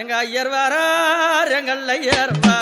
எங்க ஐயர் வாரார் எங்கள் ஐயர் வாரார்.